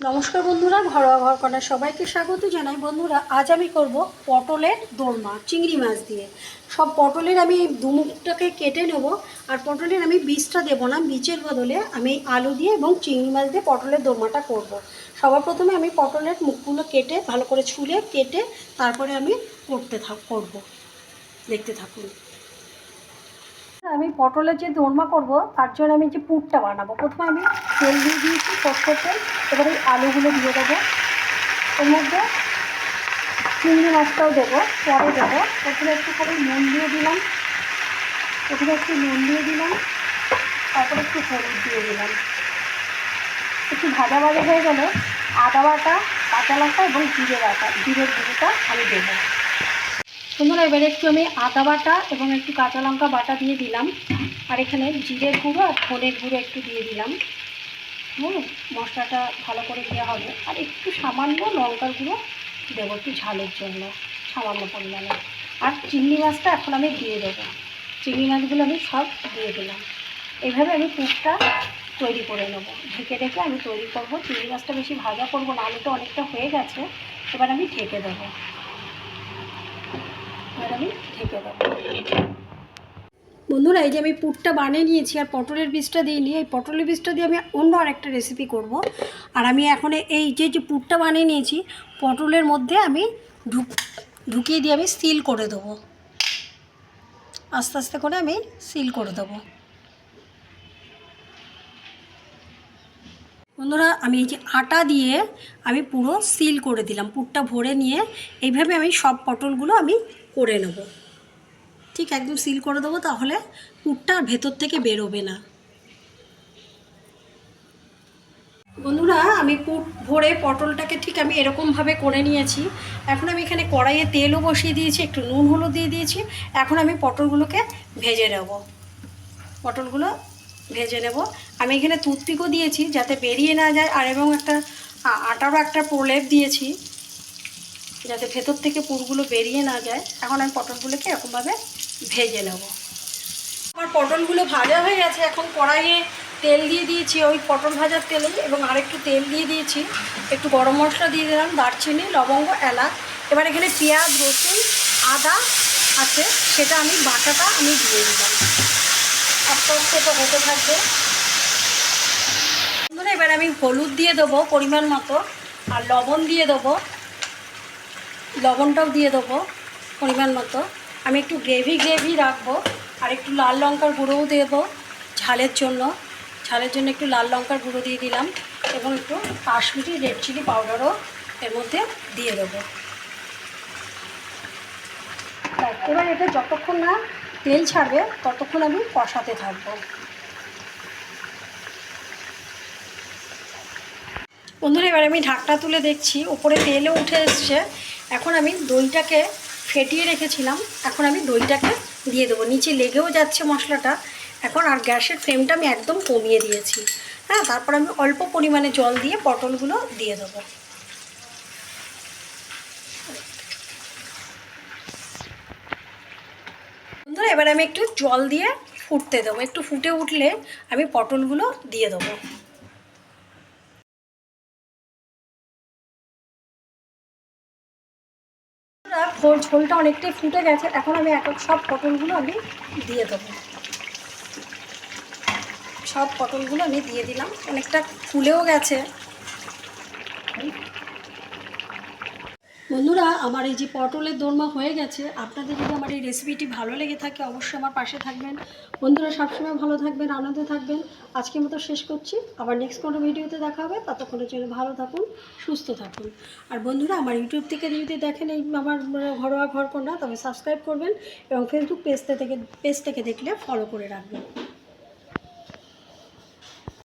নমস্কার বন্ধুরা, ঘরোয়া ঘর করার সবাইকে স্বাগত জানাই। বন্ধুরা, আজ আমি করব পটলের দোরমা, চিংড়ি মাছ দিয়ে। সব পটলের আমি দুমুখটাকে কেটে নেব, আর পটলের আমি বীজটা দেবো না, বীজের বদলে আমি আলু দিয়ে এবং চিংড়ি মাছ দিয়ে পটলের দোরমাটা করব। সবার প্রথমে আমি পটলের মুখগুলো কেটে, ভালো করে ছুলে কেটে, তারপরে আমি করতে থাক, করব। দেখতে থাকুন। আমি পটলের যে দোরমা করব, তার জন্য আমি যে পুরটা বানাবো। প্রথমে আমি তেল দিয়ে দিয়েছি সরষের তেল, এবারে এই আলুগুলো দিয়ে দেবো। এর মধ্যে চিংড়ি মাছটাও দেবো, পরে দেবো। প্রথমে একটু করে নুন দিয়ে দিলাম। প্রথমে একটু নুন দিয়ে দিলাম, তারপরে একটু হলুদ দিয়ে দিলাম। একটু ভাজা ভাজা হয়ে গেলে আদা বাটা, কাঁচা লঙ্কা এবং জিরে বাটা, জিরের গুঁড়োটা আমি দেবো। বন্ধুরা এবারে একটু আমি আদা বাটা এবং একটু কাঁচা লঙ্কা বাটা দিয়ে দিলাম। আর এখানে জিরের গুঁড়ো আর ধনের গুঁড়ো একটু দিয়ে দিলাম। হুম, মশলাটা ভালো করে দেওয়া হবে। আর একটু সামান্য লঙ্কার গুঁড়ো দেবো একটু ঝালের জন্য, সামান্য পরিমাণে। আর চিংড়ি মাছটা এখন আমি দিয়ে দেবো। চিংড়ি মাছগুলো আমি সব দিয়ে দিলাম। এভাবে আমি পুরটা তৈরি করে নেব। ঢেকে ঢেকে আমি তৈরি করব। চিংড়ি মাছটা বেশি ভাজা করব না, আলুটা অনেকটা হয়ে গেছে, এবার আমি ঢেকে দেবো। আমি ঢেকে দেবো। বন্ধুরা, এই যে আমি পুটটা বানিয়ে নিয়েছি আর পটলের বীজটা দিয়ে নিই এই পটলের বীজটা দিয়ে আমি অন্য আরেকটা রেসিপি করব। আর আমি এখন এই যে যে পুরটা বানিয়ে নিয়েছি, পটলের মধ্যে আমি ঢুক ঢুকিয়ে দিয়ে আমি সিল করে দেবো। আস্তে আস্তে করে আমি সিল করে দেবো। বন্ধুরা, আমি এই যে আটা দিয়ে আমি পুরো সিল করে দিলাম। পুরটা ভরে নিয়ে এইভাবে আমি সব পটলগুলো আমি করে নেব। ঠিক একদম সিল করে দেবো, তাহলে পুরটা ভেতর থেকে বেরোবে না। বন্ধুরা, আমি পুট ভরে পটলটাকে ঠিক আমি এরকমভাবে করে নিয়েছি। এখন আমি এখানে কড়াইয়ে তেলও বসিয়ে দিয়েছি, একটু নুন হলুদ দিয়ে দিয়েছি। এখন আমি পটলগুলোকে ভেজে নেব। পটলগুলো ভেজে নেব। আমি এখানে টুথপিকও দিয়েছি যাতে বেরিয়ে না যায়, আর এবং একটা আটারও একটা প্রলেপ দিয়েছি যাতে ভেতর থেকে পুরগুলো বেরিয়ে না যায়। এখন আমি পটলগুলোকে এরকমভাবে ভেজে নেব। আমার পটলগুলো ভাজা হয়ে গেছে। এখন কড়াইয়ে তেল দিয়ে দিয়েছি। ওই পটল ভাজার তেলে এবং আরেকটু তেল দিয়ে দিয়েছি। একটু গরম মশলা দিয়ে দিলাম, দারচিনি, লবঙ্গ, এলাচ। এবার এখানে পেঁয়াজ, রসুন, আদা আছে। সেটা আমি বাটাটা আমি দিয়ে দিলাম। বন্ধুরা, এবার আমি হলুদ দিয়ে দেবো পরিমাণ মতো, আর লবণ দিয়ে দেবো। লবণটাও দিয়ে দেবো পরিমাণ মতো। আমি একটু গ্রেভি গ্রেভি রাখব, আর একটু লাল লঙ্কার গুঁড়োও দেবো ঝালের জন্য। ঝালের জন্য একটু লাল লঙ্কার গুঁড়ো দিয়ে দিলাম, এবং একটু কাশ্মীরি রেড চিলি পাউডারও এর মধ্যে দিয়ে দেবো। এবার এটা যতক্ষণ না তেল ছাড়বে, ততক্ষণ আমি কষাতে থাকব। বন্ধুরা, এবার আমি ঢাকটা তুলে দেখছি। ওপরে তেলও উঠে এসছে। এখন আমি দইটাকে ফেটিয়ে রেখেছিলাম। এখন আমি দইটাকে দিয়ে দেবো। নিচে লেগেও যাচ্ছে মশলাটা। এখন আর গ্যাসের ফ্লেমটা আমি একদম কমিয়ে দিয়েছি। হ্যাঁ তারপর আমি অল্প পরিমাণে জল দিয়ে পটলগুলো দিয়ে দেবো। বন্ধুরা এবার আমি একটু জল দিয়ে ফুটতে দেবো। একটু ফুটে উঠলে আমি পটলগুলো দিয়ে দেবো। ঝোলটা অনেকটাই ফুটে গেছে। এখন আমি এক সব পটলগুলো আমি দিয়ে দেবো। সব পটলগুলো আমি দিয়ে দিলাম। অনেকটা ফুলেও গেছে। বন্ধুরা, আমার এই যে পটলের দোরমা হয়ে গেছে। আপনাদের যদি আমার এই রেসিপিটি ভালো লেগে থাকে, অবশ্যই আমার পাশে থাকবেন। বন্ধুরা, সবসময় ভালো থাকবেন, আনন্দে থাকবেন। আজকের মতো শেষ করছি। আবার নেক্সট কোনো ভিডিওতে দেখা হবে। ততক্ষণের জন্য ভালো থাকুন, সুস্থ থাকুন। আর বন্ধুরা, আমার ইউটিউব থেকে যদি দেখেন এই আমার ঘরোয়া ঘর কন্যা তবে সাবস্ক্রাইব করবেন এবং ফেসবুক পেজ থেকে পেজ থেকে দেখলে ফলো করে রাখবেন।